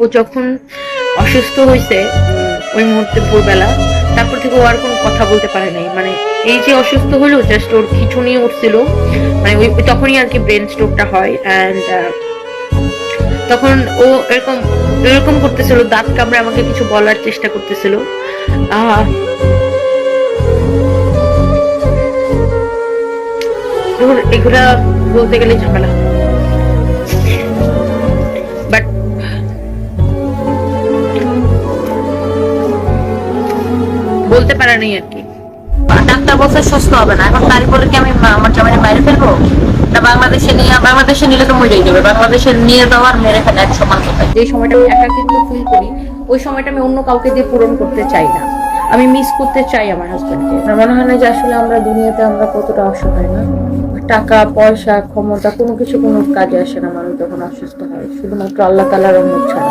ও যখন অসুস্থ হয়েছে ওই মুহূর্তে ভোরবেলা, তারপর থেকে ও আর কোনো কথা বলতে পারে নাই। মানে এই যে অসুস্থ হলো জাস্ট ওর খিচুনি উঠছিল। মানে ওই তখনই আর কি ব্রেন স্ট্রোকটা হয় অ্যান্ড তখন ও এরকম এরকম করতেছিল, দাঁত কামড়ে আমাকে কিছু বলার চেষ্টা করতেছিল। এগুলা বলতে গেলে ঝামেলা। বলতে পারা নেই আর কি। ডাক্তার বলছে সুস্থ হবে না। এখন তারপরে কি আমি আমার জামাইকে বাইরে ফেলব? না বাংলাদেশে নিয়ে বাংলাদেশে নিলে তো মরেই যাবে। বাংলাদেশে নিয়ে যাওয়ার মেরে ফেলা এক সমান কথা। যে সময়টা আমি একা কিন্তু ফিল করি ওই সময়টা আমি অন্য কাউকে দিয়ে পূরণ করতে চাই না। আমি মিস করতে চাই আমার হাজবেন্ডকে আমার মনে হয় না যে আসলে আমরা দুনিয়াতে আমরা কতটা অসহায় না? টাকা পয়সা ক্ষমতা কোনো কিছু কোনো কাজে আসে না। মানুষ যখন অসুস্থ হয় শুধুমাত্র আল্লাহ তালার অনুরোধ ছাড়া।